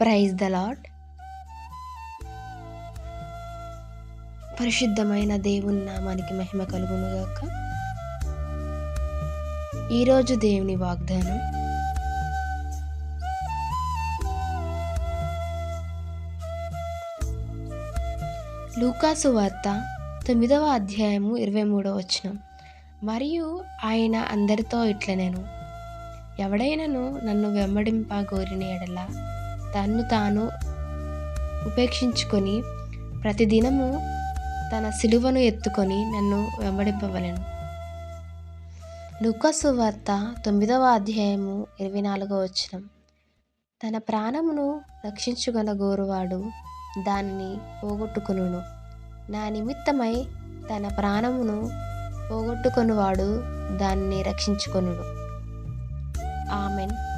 Praise the lord పరిశుద్ధమైన దేవుని నామానికి మహిమ కలుగునుగాక. ఈరోజు దేవుని వాగ్దానం. లూకాసు వార్త తొమ్మిదవ అధ్యాయము ఇరవై మూడవ వచనం. మరియు ఆయన అందరితో ఇట్లనెను ఎవడైనను నన్ను వెంబడింప గోరిన ఎడల తన్ను తాను ఉపేక్షించుకొని ప్రతిదినము తన సిలువను ఎత్తుకొని నన్ను వెంబడింపవలెను. లుకసు వార్త తొమ్మిదవ అధ్యాయము ఇరవై నాలుగవ వచనం. తన ప్రాణమును రక్షించుగల గోరువాడు దానిని పోగొట్టుకును నా నిమిత్తమై తన ప్రాణమును పోగొట్టుకొనివాడు దాన్ని రక్షించుకొనుడు ఆమెన్.